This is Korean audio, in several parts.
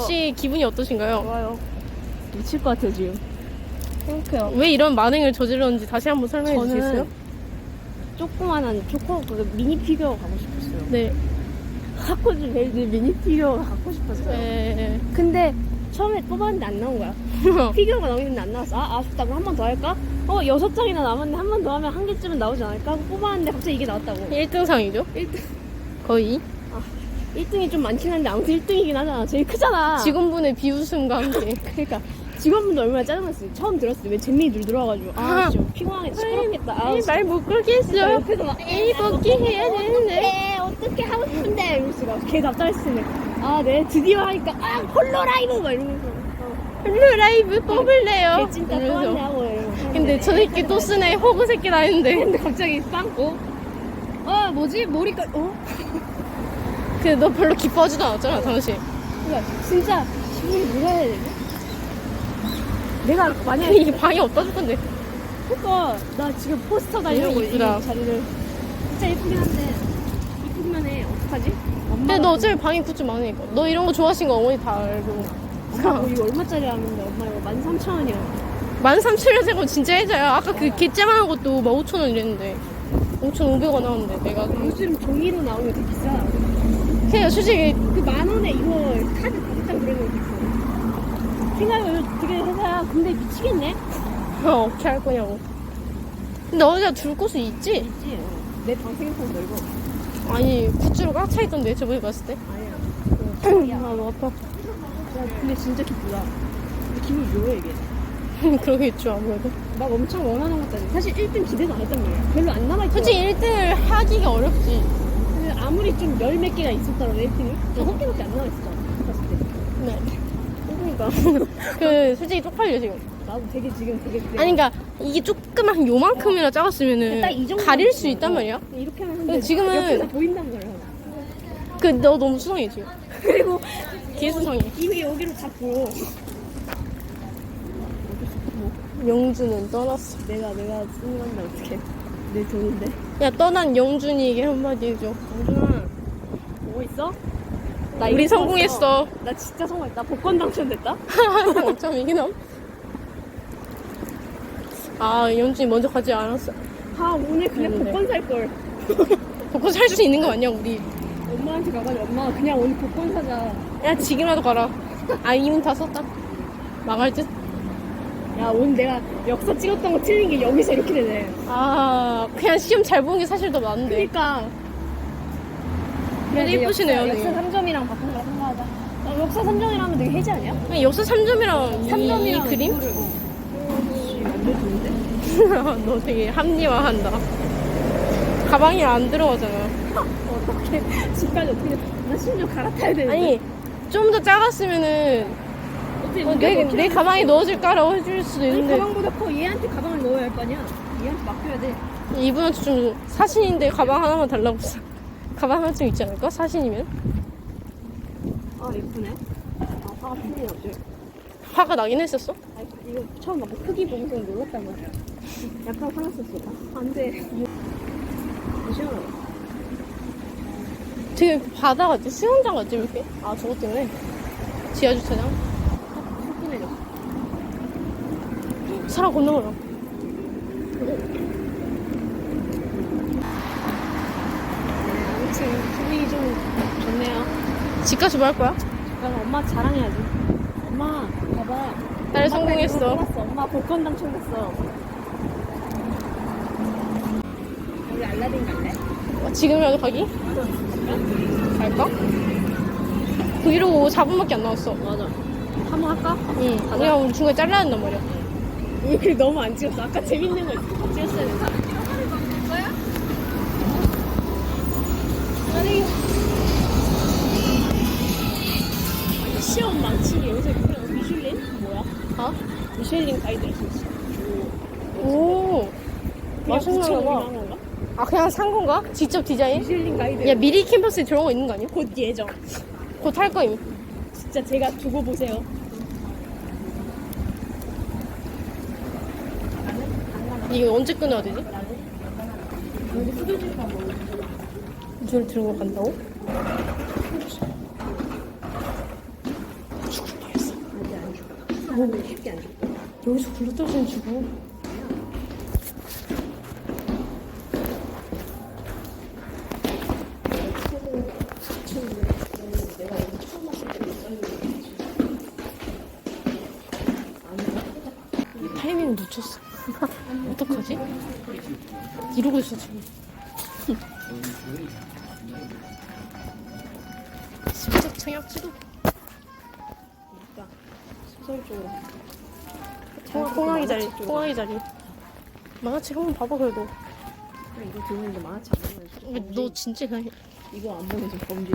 혹시 기분이 어떠신가요? 좋아요. 미칠 것 같아요, 지금. 행복해요. 왜 이런 만행을 저질렀는지 다시 한번 설명해 저는 주시겠어요? 조그만한 초코 그 미니 피규어 가고 싶었어요. 네. 하코즈 베이드 미니 피규어가 갖고 싶었어요. 네. 근데 처음에 뽑았는데 안 나온 거야. 피규어가 나오는데 안 나왔어. 아, 아쉽다. 그럼 한 번 더 할까? 어, 여섯 장이나 남았는데 한 번 더 하면 한 개쯤은 나오지 않을까? 하고 뽑았는데 갑자기 이게 나왔다고. 1등상이죠? 1등, 거의. 1등이 좀 많긴 한데 아무튼 1등이긴 하잖아. 제일 크잖아. 직원분의 비웃음과 함께. 그러니까 직원분도 얼마나 짜증났어요. 처음 들었을 때 왜 잼민이 들 들어와가지고 아, 좀 피곤하게 시끄럽겠다. 아, 말 못 걸겠어. 옆에서 막이 복귀 해야 되는데. 네, 어떻게 하고 싶은데 이러면서 막걔 답장했으면 아, 네, 드디어 하니까 아, 홀로 라이브 막 이러면서 어, 블루 라이브 뽑을래요. 걔 찐따 또 이러면서. 근데 저 새끼 또 쓰네. 호구 새끼 나했는데. 근데 갑자기 빵꾸 아, 뭐지? 머리까지 어? 근데 너 별로 기뻐하지도 않았잖아, 당시. 그러니까 진짜 기분이 뭐라 해야 되지? 내가 만약에 이게 방이 없다 줄 건데. 그니까 나 지금 포스터 달려고 이 이쁘다. 자리를 진짜 예쁘긴 한데 이쁘기만 해 어떡하지? 근데 너 어차피 방에 굿즈 많으니까. 너 이런 거 좋아하신 거 어머니 다 알고. 엄마 뭐 이거 얼마짜리 하는데 엄마 이거 13,000원이야 13,000원 진짜 해자야. 아까 그 개짜만한 것도 막 5,000원 이랬는데. 5,500원 나왔는데, 내가. 요즘 종이로 나오면 되게 비싸 그냥 솔직히 그 만 원에 이거 카드 거 있어 생각해보면 되게 회사야 근데 미치겠네 어, 어떻게 할 거냐고. 근데 어디가 둘 곳이 있지? 있지 어. 내방 생각하면 넓어 아니, 굿즈로 꽉 차 있던데, 저번에 봤을 때. 아니야 아, 너 아파. 야, 근데 진짜 기쁘다 근데 기분이 묘해 이게 그러겠죠, 아무래도. 막 엄청 원하는 것도 아니고 사실 1등 기대도 안 했단 말이야 별로 안 남아있어 솔직히 1등을 하기가 어렵지. 아무리 좀 열 몇 개가 있었더라도 1등이 다섯 개밖에 안 남아있었잖아 봤을 때 네. 그러니까 그, 솔직히 쪽팔려, 지금. 나도 되게 지금 되게 그래. 아니, 그니까, 이게 조그만 요만큼이나 작았으면은 딱이 정도 가릴 수 있단 말이야. 이렇게 근데 지금은- 옆에서 보인단 말이야 그, 너 너무 수상해, 지금. 그리고 개 수상해. 이미 여기로 다 보여 영주는 떠났어. 내가 내가 건데 어떡해 내 돈인데 야, 떠난 영준이에게 한마디 해줘. 영준아 보고 있어? 나 우리 이거 성공했어. 뽑았어. 나 진짜 성공했다 복권 당첨됐다 당첨이긴 함. 아, 영준이 먼저 가지 않았어. 아 오늘 그냥. 복권 살 걸 복권 살 수 있는 거 맞냐, 우리? 엄마한테 가가지고 엄마 그냥 오늘 복권 사자 야, 지금이라도 가라. 아, 이문 다 썼다. 망할 듯? 야 오늘 내가 역사 찍었던 거 틀린 게 여기서 이렇게 되네 아, 그냥 시험 잘 보는 게 사실 더 많은데. 그러니까 근데 이쁘시네요, 역사, 역사 되게. 3점이랑 바꾼 거랑 상관하다 어, 역사 3점이라면 되게 해지 아니야? 그냥 역사 3점이랑 3점이랑 이, 그림? 완전 좋은데? 너 되게 합리화한다. 가방이 안 들어가잖아. 어떻게 집까지 어떻게 나 심지어 갈아타야 되는데 아니, 좀 더 작았으면은 어, 내, 내 가방에 넣어줄까라고 해줄 수도 아니 있는데 가방보다 커 얘한테 가방을 넣어야 할 거 아니야 얘한테 맡겨야 돼 이분한테 좀 사신인데 가방 하나만 달라고 했어. 가방 하나 좀 있지 않을까? 사신이면? 아 예쁘네 아 화가 풀리네 어째 화가 나긴 했었어. 아 이거 처음 막 크기 보고서 놀랐단 말이야 약간 화났었어 안돼 시원하다 되게 바다 같지? 수영장 같지? 이렇게? 아, 저것 때문에. 지하주차장? 후끈해졌어 사람 건너가라. 아무튼 분위기 좀 좋네요 집까지 뭐할 거야? 그럼 엄마 자랑해야지 엄마 봐봐 딸 엄마 성공했어. 딸 뽑았어. 엄마 복권 당첨됐어 우리 알라딘 갈래? 어, 지금이라도 가기? 갈까? 브이로그 4분밖에 안 나왔어. 맞아 한 번 할까? 응. 그냥 우리 중간에 잘라야 한단 말이야. 이렇게 너무 안 찍었어 아까 재밌는 거 찍었어야 아니 시험 망치기 요새 그냥 미슐린? 뭐야? 어? 미슐린 가이드 있어 오. 봐. 한 건가? 아, 그냥 산 건가? 직접 디자인? 미슐린 가이드 야, 미리 캠퍼스에 저런 거 있는 거 아니야? 곧 예정 곧 할 거임. 진짜 제가 두고 보세요 이거 언제 끊어야 되지? 이걸 들고 간다고? 사람들이 쉽게 안 죽고. 여기서 굴러 떨어지면 죽어. 내가 여기 처음 왔을 때 타이밍을 놓쳤어. 어떡하지? 이러고 있어, 지금. 진짜 청약지도 그러니까 소설 쪽으로 홍- 홍학이 자리, 홍학이 자리. 만화책 한번 봐봐, 그래도. 그래, 이거 들으는데 만화책 안 보면 근데 너 진짜 그냥 이거 안좀 범죄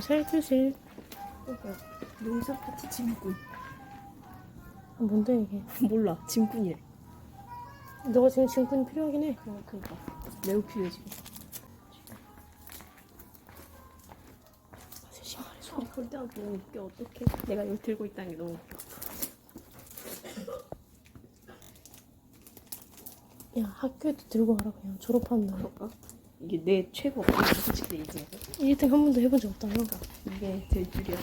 살교실. 농사 파티 짐꾼 아, 뭔데, 이게. 몰라 짐꾼이래 너가 지금 증권이 필요하긴 해. 어, 그러니까 매우 필요해 지금 아, 볼 때가 너무 웃겨 어떡해 내가 이거 들고 있다는 게 너무 웃겨 야, 학교에도 들고 가라, 그냥. 졸업하는 날. 그럴까? 이게 내 최고 솔직히 얘기해서 1등 한 번도 해본 적 없다며. 이게 될 줄이야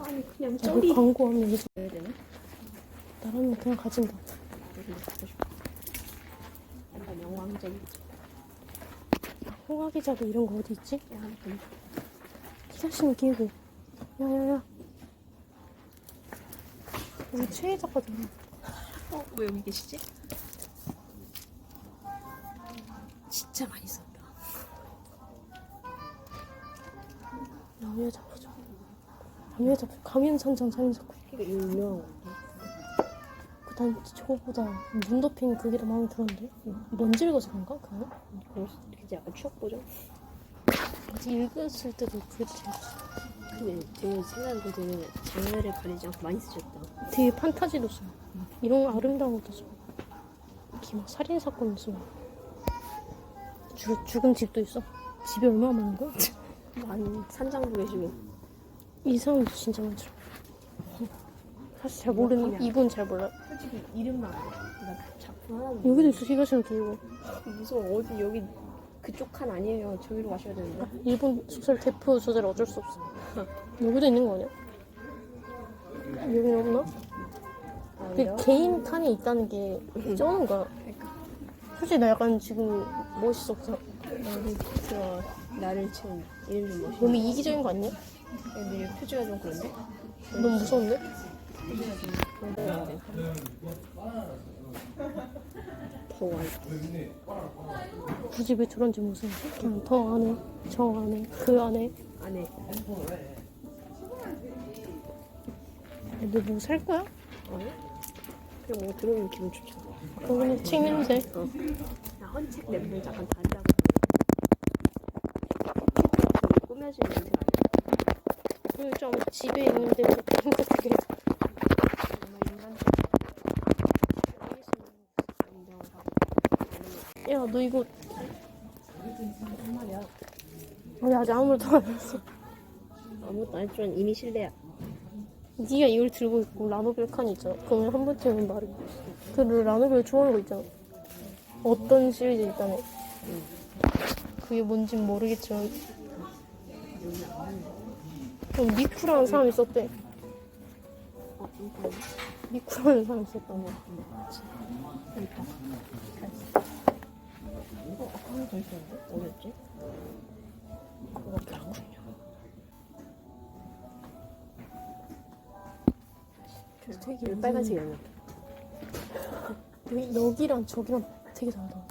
아니 그냥 저 쩌리 광고하면 이제 해야 되나? 나라면 그냥 가진다. 나도 갖고 싶어 약간 영광적인 홍학이 자리 이런 거 어디 있지? 야 아무튼 기사씨는 끼고. 야야야. 우리 최애 작가잖아. 어? 왜 여기 계시지? 진짜 많이 썼다 남의 작가죠. 남의 작가. 가면산장 살인사건. 유명한 거 그단 저거보다 눈 덮인 그게 더 마음에 들었는데? 먼지 읽어서 그런가? 그거? 이제 약간 추억 보죠 읽었을 때도 제일 근데 되게 생각해보면 장르를 가리지 않고 많이 쓰셨다 되게 판타지도 써요. 이런 아름다운 것도 써요. 이렇게 막 살인사건 써요. 죽, 죽은 집도 있어. 집이 얼마나 많은 거야? 많이 산장도 계시고 이 사람도 진짜 많죠. 사실 잘 모르는 명확하냐? 이분 잘 몰라요. 솔직히 이름만 알아 그러니까 작품 하나 여기도 있어 히가시노 기고 무서워 어디 여기 그쪽 칸 아니에요 저기로 가셔야 되는데 일본 소설 대표 소재를 어쩔 수 없어. 여기도 있는 거 아니야? 여기는 없나? 아 그? 개인 칸이 있다는 게 쩌는 거야. 솔직히 나 약간 지금 멋있었어. 나를 들어 나를 채운 이름 좀 멋있어 너무 이기적인 거 아니야? 근데 얘 표지가 좀 그런데? 너무 무서운데? 그런데 더워 굳이 왜 저런지 무슨 그냥 더 안에 저 안에 그 안에 안에 너뭐 살 거야? 아니? 그냥 뭐 들어오면 기분 좋잖아 그거는 책 냄새 어. 나 헌책 냄새 약간 단다고 꾸며진 냄새 아니야? 그좀 집에 있는데 그런 정말 인간적인 야너 이거. 아니 아직 아무 말도 안 했어. 아무것도 안 했지만 이미 실례야. 네가 이걸 들고 있고 라노 벨 칸 있잖아. 그러면 한 번쯤은 말해 그 라노벨 좋아하는 거 있잖아 어떤 시리즈 있다네 그게 뭔진 모르겠지만 어, 미쿠라는 사람이 있었대 어 이거 미쿠라는 사람이 있었다고 있다 이거 하나 더 있었는데? 어디였지? 그거밖에 안 군요 되게 여기 빨간색 양면 여기, 여기랑 저기랑 되게 다르다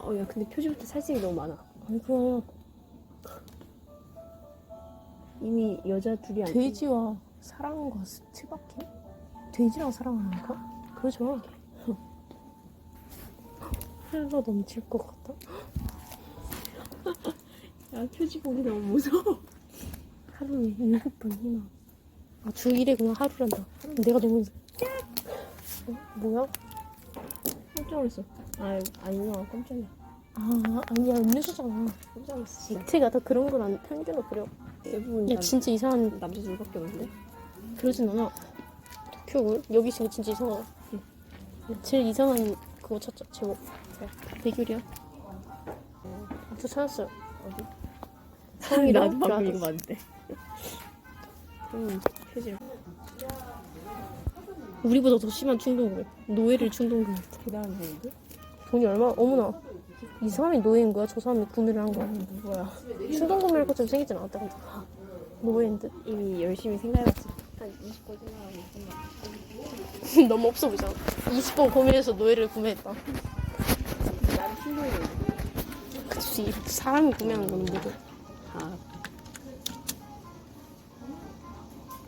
어야 근데 표지부터 살색이 너무 많아 아니 그냥 이미 여자 둘이 안 돼지와 사랑과 스티바키? 돼지랑 사랑하는 건가? 그러죠. 흘러 넘칠 것 같다. 야 표지 보기 너무 무서워 하루에 일곱 번 희나. 아, 주 1회구나, 하루란다. 내가 너무. 어? 뭐야? 깜짝 놀랐어 아 아니구나 깜짝이야 아, 아니야, 음료수잖아. 깜짝 놀랐어 진짜 이태가 다 그런 건안 편견을 그려. 대부분 야, 다 진짜 이상한, 남자 둘밖에 없는데 그러진 않아. 도쿄, 여기 지금 진짜 이상하다. 제일 이상한 그거 찾자, 제목. 대규리야. 저 찾았어요. 어디? 형이랑 나도 방금. 이거 봤는데. 음, 표지. 우리보다 더 심한 충동구매. 노예를 충동구매. 대단한 사람인데? 돈이 얼마? 어머나. 이 사람이 노예인 거야? 저 사람이 구매를 한 거야? 누구야? 충동구매할 것처럼 생기진 않았다 근데. 노예인 듯. 이미 열심히 생각해봤지. 한 20번 생각하고 생각. 너무 없어 보이잖아. 20번 고민해서 노예를 구매했다. 난 충동이 그치. 사람이 구매하는 거는 뭐고. 아.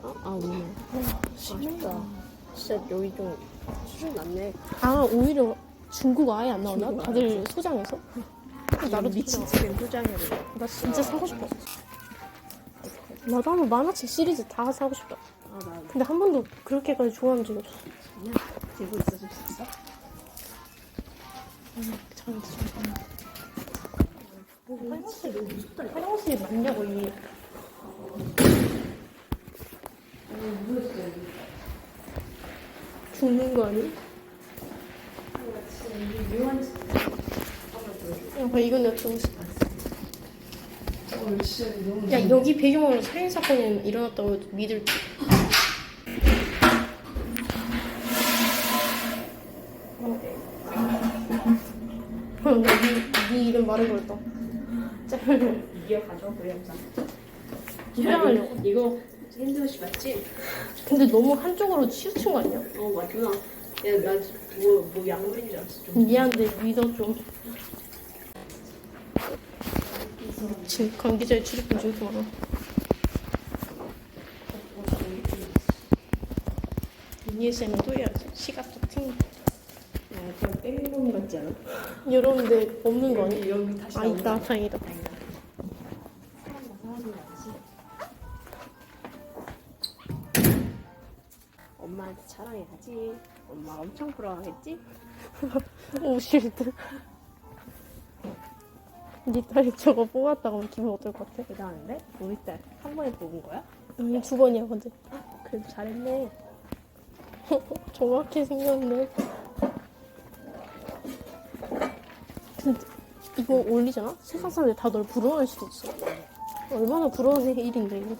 어? 아, 오네. 아쉽다. 진짜 여기 좀 수준 낮네. 아 오히려 중국 아예 안 나오나? 중국 다들 소장해서? 나도 미친. 지금 돼. 나 진짜 사고 싶어. 나도 한번 만화책 시리즈 다 사고 싶다. 아, 나 근데 한 번도 그렇게까지 좋아한 적이 없어. 그냥 들고 있어줄 수 있어? 화장실 너무 무섭다. 화장실이 맞냐고, 이. 죽는 거 아니? 야, 봐, 이건 좀 싶어. 야, 여기 배경으로 살인 사건이 일어났다고 믿을게. 어, 나 네, 네 이름 말해버렸다. 짤. 이게 가져, 그 영상. 이거 핸드워시 맞지? 근데 너무 한쪽으로 치우친 거 아니야? 어, 맞구나. 야, 나 뭐, 뭐 양물인 줄 알았어. 좀. 미안한데 믿어 좀. 지금 관계자의 출입금 저렇게 많아. ESM은 또 해야지. 시각도 팅. 야, 그냥 뺑놈 같지 않아? 이런데 없는 거 아니야? 여기 다시 아 있다 다행이다. 다행이다. 엄마한테 자랑해야지. 엄마 엄청 부러워하겠지? 오실 듯. 네 딸이 저거 뽑았다가 하면 기분 어떨 것 같아? 대단한데? 우리 딸 한 번에 뽑은 거야? 아니 두 번이야 근데. 그래도 잘했네. 정확히 생겼네. 근데 이거 올리잖아? 세상 사람들 다 널 부러워할 수도 있어. 얼마나 부러운 일인데 이거.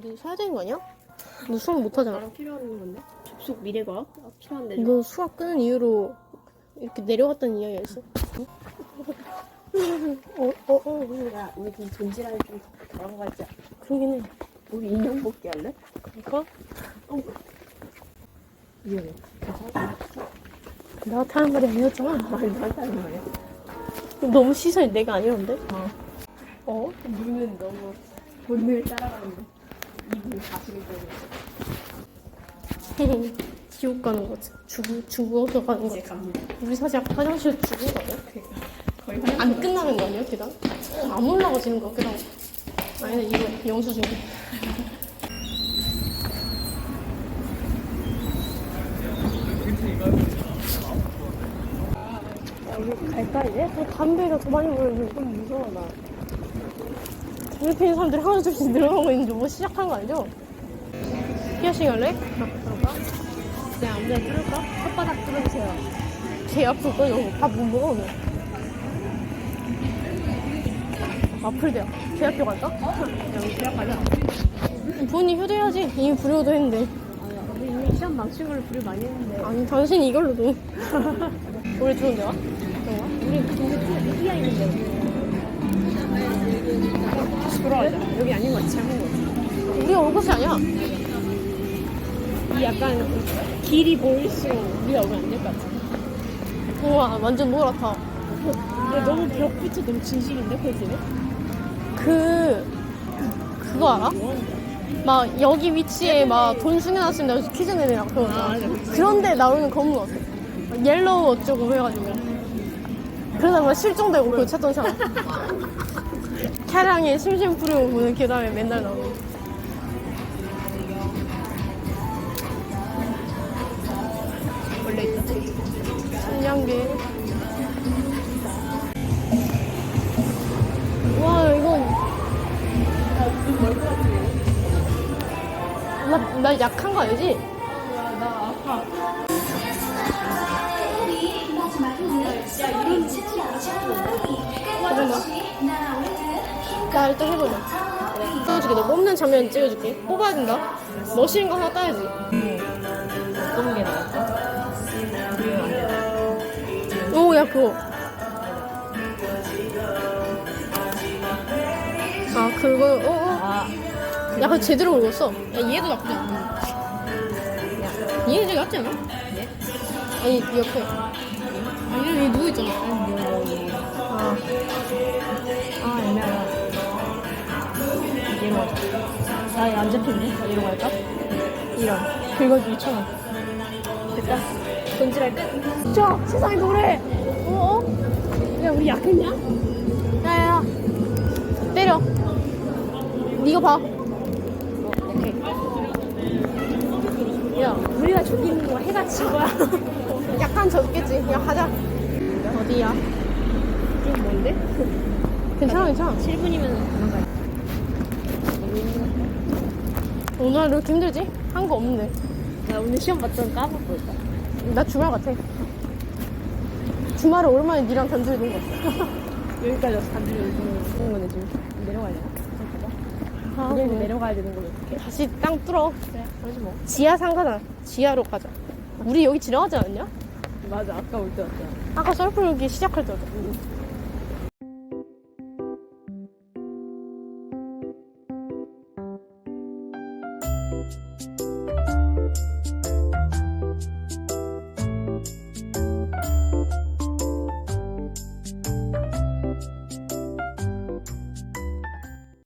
너 사야 되는 거 아니야? 너 수학 못하잖아. 나랑 필요한 건데? 접속 미래과학? 아, 필요한데. 너 수학 끄는 이유로 이렇게 내려갔다는 이야기가 있어? 어, 어, 어, 야, 우리 좀 존재감이 좀 덜한 거 같지? 그러긴 해. 우리 인형 뽑기 할래? 그니까? 위험해. 나한테 하는 말이 아니었잖아. 말도 안 하는 말이야. 너무 시선이 내가 아니었는데? 어. 어? 눈은 너무 본능을 따라가는데 입은 가식을 때문에 지옥 가는 거지. 죽, 죽어서 가는 거지. 갑니다. 우리 사실 아까 화장실 죽은 거 아니야? 거의 안 끝나는 거 아니야, 계단? 안 올라가지는 거 하고. 아니, 이거 영수증. 여기 갈까 이제? 어, 담배가 더 많이 보이는데. 좀 무서워 나. 담배 피는 사람들이 하나 둘씩 늘어나고 있는데 뭐 시작한 거 아니죠? 피어싱 할래? 그럴까? 내 안대 뚫을까? 혓바닥 뚫어주세요. 개 아플 거야, 이거. 밥못 먹어, 오늘. 아플대요. 대학교 갈까? 여기 대학 가자. 부모님 효도해야지. 이미 불효도 했는데. 아, 우리 이미 시험 망친 걸로 불을 많이 했는데. 아니, 당신이 이걸로도. 우리 좋은데 와? 그런가? 우리 그 동네 또 이기야 있는데. 돌아가자. 여기 아닌 것 같아. 잘못 것 같아. 우리가 올 곳이 아니야. 이 약간 길이 보일수록 우리가 오면 안 될 것 같아. 우와, 완전 노랗다. 근데 너무 벽부터 너무 진실인데, 펄스네? 그, 그거 알아? 막, 여기 위치에 막 돈 숨겨놨습니다. 그래서 퀴즈 내느라고 그거 아. 그런데 나오는 같아. 막 옐로우 어쩌고 해가지고. 그러다 막 실종되고 그거 찾던 사람. 차량에 심심 부리고 보는 계단에 맨날 나오는. 원래 있다. 신기한게. 와, 이건. 나, 나 약한 거 알지? 야 일단 해보자. 그래. 찍어줄게. 너 뽑는 장면 찍어줄게. 뽑아야 된다. 멋있는 거 하나 따야지. 어떤 게 나을까? 오, 야 그거. 아 그거. 어, 어. 아, 야 그거 제대로 긁었어. 야 얘도 나쁘지 않아. 야, 얘는 되게 낫지 않아? 얘? 아니 이 옆에. 아 얘는 얘 누워 있잖아. 아, 아, 애매하다. 얘로 가자. 나 이거 안 잡혔네? 나 얘로 갈까? 이런. 긁어주 2천 원. 됐다. 돈질할 끝. 저 세상에 노래. 어? 어? 야 우리 약했냐? 야야야. 때려. 네가 봐. 어, 오케이. 야 우리가 저기 있는 거 해가 진 거야. 약간 젖겠지. 야 가자. 어디야? 이게 뭔데? 괜찮아 괜찮아. 7분이면 그만 가. 오늘 왜 이렇게 힘들지? 한 거 없는데. 나 오늘 시험 봤던 까먹고 있다. 나 주말 같아. 주말에 오랜만에 니랑 단둘이 논거 같아. 여기까지 와서 단둘이 오는 거네 지금. 내려가야 되나? 아, 그래. 내려가야 되는 거면 어떡해? 다시 땅 뚫어. 그래, 그러지 뭐. 지하 상가다. 지하로 가자. 우리 여기 지나가지 않았냐? 맞아, 아까 올 때 왔잖아. 아까 썰풀 여기 시작할 때였다.